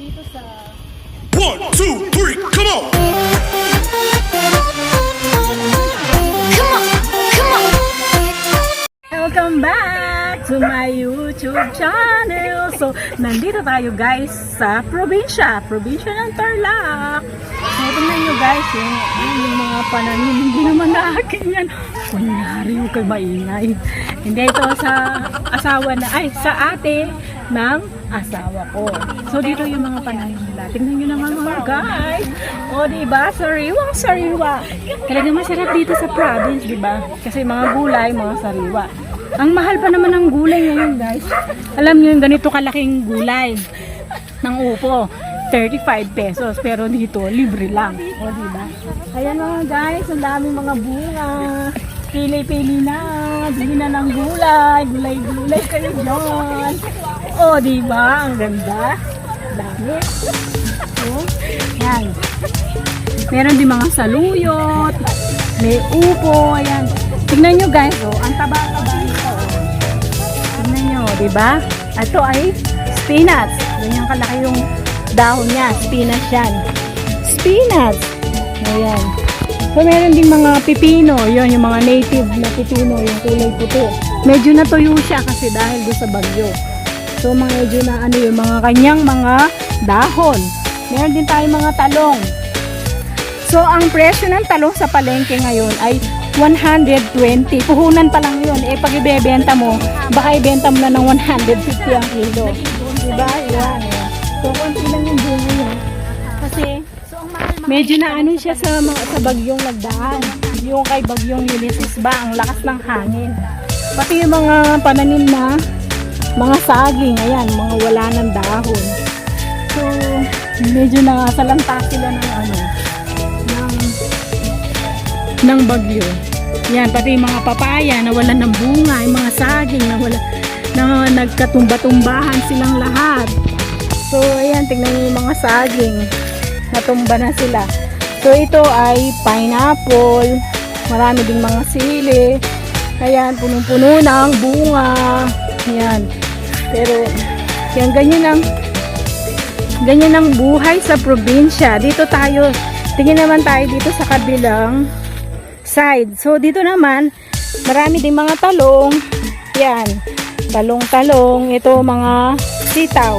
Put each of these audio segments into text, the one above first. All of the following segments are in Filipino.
dito sa One, two, three, come on! Welcome back to my YouTube channel. So, nandito tayo guys sa probinsya. Probinsya ng Tarlac. So, tingnan nyo guys, yung, yung mga pananim, hindi naman na akin yan. Kunyari yung kay maingay. Hindi ito sa asawa na, ay, sa ate ng asawa ko. So, dito yung mga pananim nila. Tingnan nyo naman mga guys. O, diba? Sariwang sariwa. Talagang masarap dito sa province, diba? Kasi mga gulay, mga sariwa. Ang mahal pa naman ng gulay ngayon, guys. Alam nyo yung ganito kalaking gulay ng upo. 35 pesos. Pero dito, libre lang. O, diba? Ayan mga guys, ang daming mga bunga. Pili-pili na. Bili na ng gulay. Gulay-gulay kayo dyan. O, diba? Ang ganda. Dami. O, yan. Meron din mga saluyot. May upo. Ayan. Tignan nyo guys, oh, ang taba-taba nito. Oh. Tignan nyo, di ba? Ito ay spinach. Ganyan kalaki yung dahon niya. Spinach yan. Spinach. Ayan. So, meron ding mga pipino. Yun, yung mga native na pipino, yung kulay puti. Medyo natuyo siya kasi dahil doon sa bagyo. So, medyo na ano yung mga kanyang mga dahon. Meron din tayong mga talong. So, ang presyo ng talong sa palengke ngayon ay 120. Puhunan pa lang yun. Eh, pag ibebenta mo, baka ibenta mo na ng 150 ang kilo. Diba? Yan. So, konti lang yung bunga niya. Kasi, medyo na ano siya sa, mga, sa bagyong nagdaan. Yung kay bagyong Ulysses ba, ang lakas ng hangin. Pati yung mga pananim na mga saging, ayan, mga wala ng dahon. So, medyo nakasalanta sila ng ano, ng ng bagyo. Yan, pati mga papaya na wala ng bunga, yung mga saging na wala, na nagkatumba-tumbahan silang lahat. So, ayan, tingnan niyo yung mga saging. Natumba na sila. So, ito ay pineapple. Marami ding mga sili. Ayan, punong-puno ang bunga. Ayan. Pero, yan, ganyan ang ganyan ang buhay sa probinsya. Dito tayo, tingin naman tayo dito sa kabilang side. So, dito naman, marami ding mga talong. Yan. Talong-talong. Ito, mga sitaw.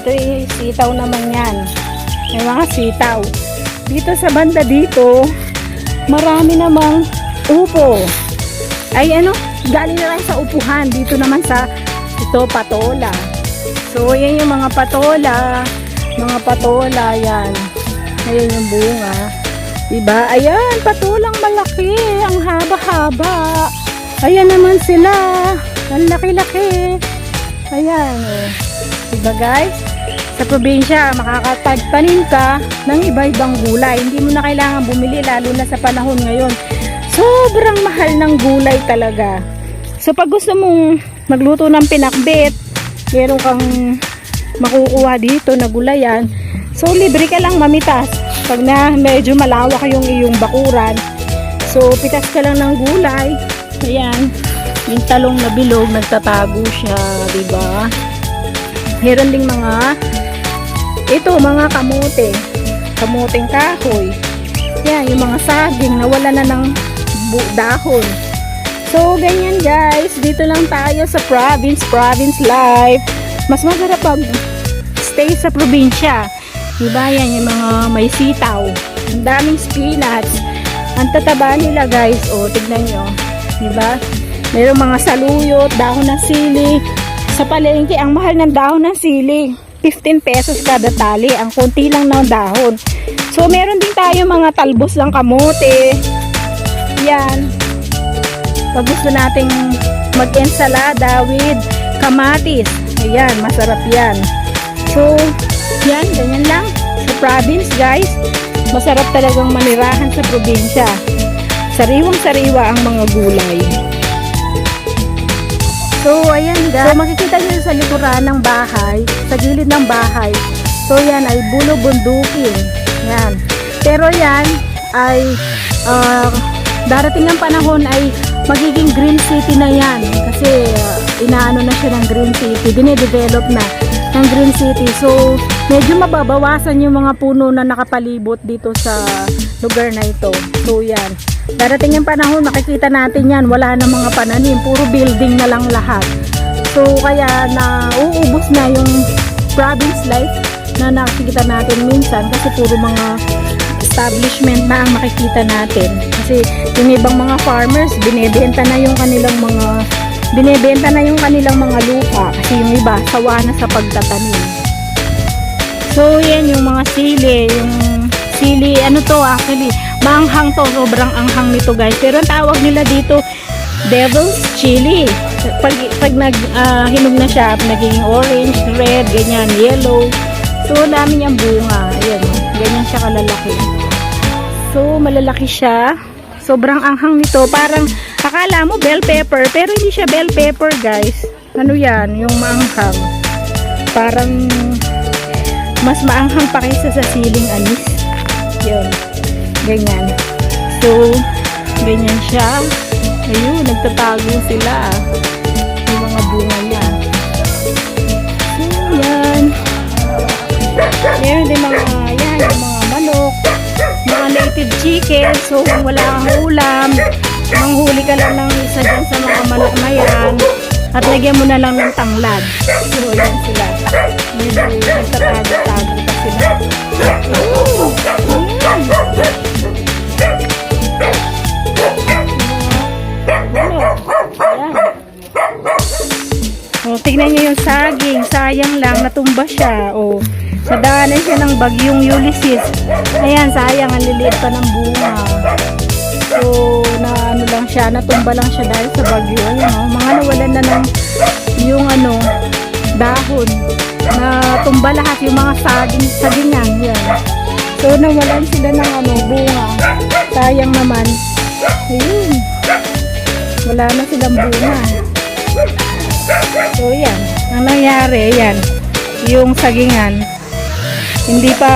Ito sitaw naman yan. May mga sitaw. Dito sa banda dito, marami namang upo. Ay, ano, galing na lang sa upuhan. Dito naman sa, ito, patola. So, yan yung mga patola. Mga patola, yan. Ayan yung bunga. Diba? Ayan, patulang malaki. Ang haba-haba. Ayan naman sila. Ang laki-laki. Ayan. Oh. Diba guys? Sa probinsya, makakatagtanim ka ng iba-ibang gulay. Hindi mo na kailangan bumili lalo na sa panahon ngayon. Sobrang mahal ng gulay talaga. So pag gusto mong magluto ng pinakbet, meron kang makukuha dito na gulayan. So libre ka lang mamitas pag na medyo malawak yung iyong bakuran. So pitas ka lang ng gulay. Ayan, yung talong na bilog nagtatago siya, 'di ba? Meron ding mga ito mga kamote, kamoteng kahoy. Yan, yung mga saging na wala na ng dahon. So, ganyan guys. Dito lang tayo sa province, province life. Mas masarap pag stay sa probinsya. Diba yan, yung mga may sitaw. Ang daming spinach. Ang tataba nila guys. O, tignan nyo. Diba? Mayroong mga saluyot, dahon ng sili. Sa palengke, ang mahal ng dahon ng sili. 15 pesos kada tali. Ang konti lang ng dahon. So, meron din tayo mga talbos ng kamote. Yan. Pag gusto nating mag-ensalada with kamatis. Ayan, masarap yan. So, yan, ganyan lang. Sa province, guys, masarap talagang manirahan sa probinsya. Sariwang-sariwa ang mga gulay. So, ayan guys. So, makikita nyo sa likuran ng bahay, sa gilid ng bahay. So, yan ay bulo bundukin. Yan. Pero yan ay ah, darating ng panahon ay magiging green city na yan. Kasi ah, inaano na siya ng green city. Dinedevelop na ng green city. So, medyo mababawasan yung mga puno na nakapalibot dito sa lugar na ito. So yan. Darating yung panahon, makikita natin yan. Wala na mga pananim. Puro building na lang lahat. So kaya na uubos na yung province life na nakikita natin minsan kasi puro mga establishment na ang makikita natin. Kasi yung ibang mga farmers, binebenta na yung kanilang mga binebenta na yung kanilang mga lupa kasi yung iba sawa na sa pagtatanim. So yan yung mga sili, yung sili, ano to actually, maanghang to, sobrang anghang nito guys. Pero ang tawag nila dito, devil's chili. Pag, pag nag, ah, hinog na siya, naging orange, red, ganyan, yellow. So, dami niyang bunga. Ayan, ganyan siya kalalaki. So, malalaki siya. Sobrang anghang nito. Parang, akala mo bell pepper, pero hindi siya bell pepper, guys. Ano yan? Yung maanghang. Parang, mas maanghang pa kaysa sa siling anis. Yun. Ganyan. So, ganyan siya. Ayun, nagtatago sila. Yung mga bunga niya. So, yan. Meron din mga, yan, yung mga manok, native chicken. So, kung wala kang ulam, manghuli ka lang ng isa dyan sa mga manok na yan. At lagyan mo na lang ng tanglad. So, yan sila. Medyo nagtatago-tago pa sila. Ooh, yan. O, tignan niyo yung saging. Sayang lang, natumba siya. O, nadaanan siya ng bagyong Ulysses. Ayan, sayang, ang liliit pa ng bunga. So, na ano lang siya, natumba lang siya dahil sa bagyo. Ayan, o, mga nawalan na ng yung ano, dahon. Natumba lahat yung mga saging, sagingan. Yan. So, nawalan sila ng ano, bunga. Sayang naman. Ayun. Wala na silang bunga. So, yan. Ang nangyari, yan. Yung sagingan, hindi pa,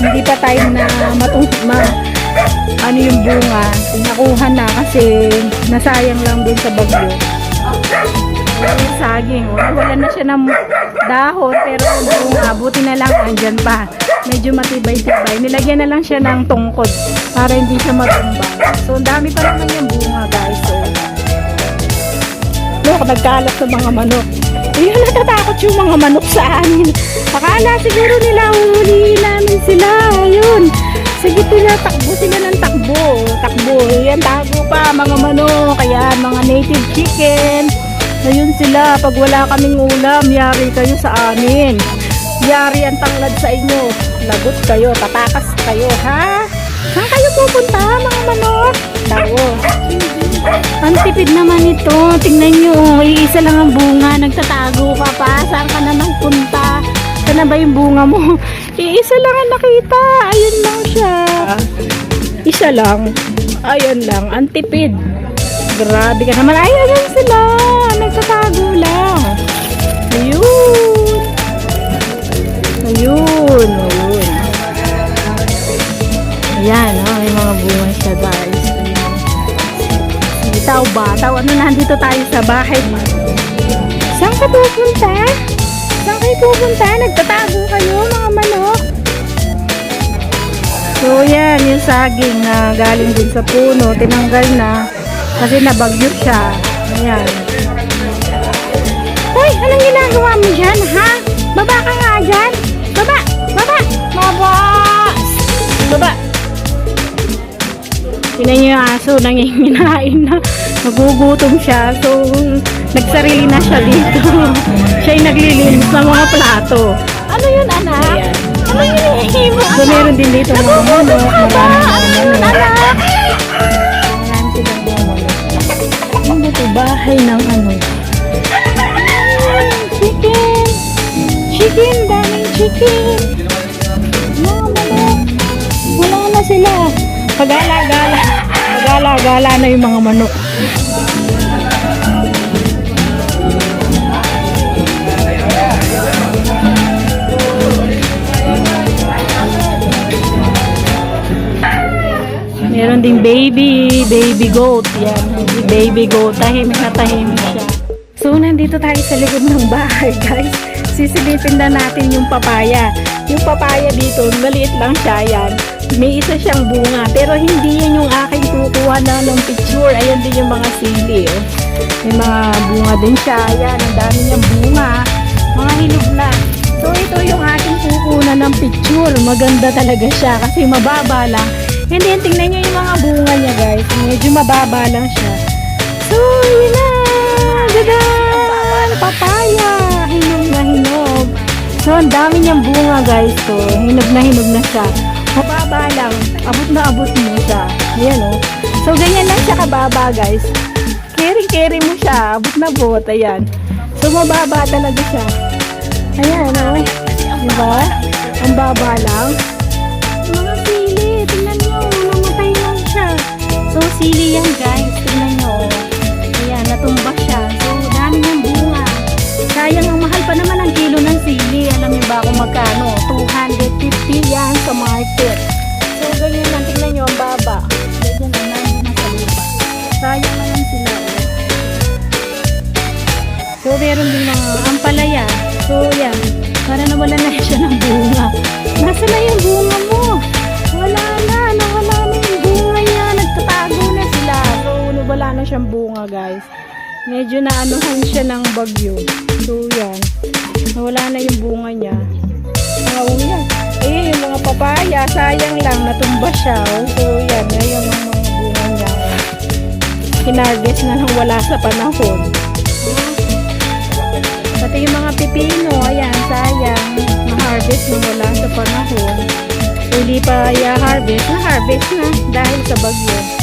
hindi pa time na matung, ma, ano yung bunga. Nakuha na kasi nasayang lang dun sa bagyo. Yung saging. Oh. Wala na siya ng dahon, pero yung bunga, buti na lang, andyan pa. Medyo matibay-tibay. Nilagyan na lang siya ng tungkod para hindi siya matumba. So, dami pa naman yung bunga, guys. So, Look, nagkalat sa mga manok. Ayun, natatakot yung mga manok sa amin. Akala siguro nila huhulihin namin sila. Ayun. Sige sila, takbo sila ng takbo. Takbo. Yan, tago pa mga manok. Ayan, mga native chicken. Ayun sila. Pag wala kaming ulam, yari kayo sa amin. Yari ang tanglad sa inyo. Lagot kayo, tatakas kayo, ha? Saan kayo pupunta, mga manok? Tawo. Ang tipid naman ito. Tingnan nyo, oh, iisa lang ang bunga. Nagtatago ka pa. Saan ka na punta? Saan na ba yung bunga mo? Iisa lang ang nakita. Ayun lang siya. Isa lang. Ayun lang. Ang tipid. Grabe ka naman. Ayun lang sila. Nagtatago lang. Ayun. Ayun. Ayun. Ayan, oh, may mga bunga siya guys. Bitaw ba? Taw, ano nandito tayo sa bahay. Saan ka pupunta? Saan kayo pupunta? Nagtatago kayo mga manok. So yan, yung saging na galing din sa puno, tinanggal na kasi nabagyo siya. Ayan. Hoy, anong ginagawa mo dyan, ha? Baba ka nga dyan. Baba, baba, baba. Baba. Tingnan niyo yung aso, nanginginain na. Nagugutom siya. So, nagsarili na siya dito. siya yung naglilinis ng mga plato. Ano yun, anak? Ano yun, hihimo, So, meron din dito mga. Marami mga manok. Marami silang mga manok. Ano to? Bahay ng ano? Chicken! Chicken! Daming chicken! Mga manok. Wala na sila. Pagala-gala. Pagala-gala na yung mga manok. Meron ding baby, baby goat. Yan, baby goat. Tahimik na tahimik siya. So, nandito tayo sa likod ng bahay, guys. Sisilipin na natin yung papaya. papaya dito, maliit lang siya, yan. May isa siyang bunga, pero hindi yan yung aking kukuha na ng picture. Ayan din yung mga sili, oh. May mga bunga din siya, ayan, ang dami niyang bunga. Mga hinog na. So, ito yung aking kukuha ng picture. Maganda talaga siya kasi mababa lang. And then, tingnan niyo yung mga bunga niya, guys. Medyo mababa lang siya. So, yun na! Dadan! Papaya! Hinog na hinog. So, ang dami niyang bunga, guys. So, hinog na hinog na siya. Mababa lang. Abot na abot mo siya. Ayan, oh. So, ganyan lang siya kababa, guys. Carry-carry mo siya. Abot na abot. Ayan. So, mababa talaga siya. Ayan, oh. Diba? Ang baba lang. Mga sili. Tingnan nyo. Namatay lang siya. So, sili yan, guys. Alam ba kung magkano? 250 yan sa market. So, ganyan lang. Tingnan nyo ang baba. Ganyan lang. Nandun na sa lupa. Sayang naman sila. oh. So, meron din mga ampalaya. So, yan. Para nawala na siya ng bunga. Nasa na yung bunga mo? Wala na. Nawala na yung bunga niya. Nagtatago na sila. So, wala na siyang bunga, guys. Medyo naanuhan siya ng bagyo. So, yan. Nawala na yung bunga niya. Yan. Eh, yung mga papaya, sayang lang. Natumba siya. Oh. So, yan. Ngayon ang mga bunga niya. Kinarges na nang wala sa panahon. Pati yung mga pipino, ayan, sayang. Na-harvest nung wala sa panahon. Hindi pa i-harvest, na-harvest na dahil sa bagyo.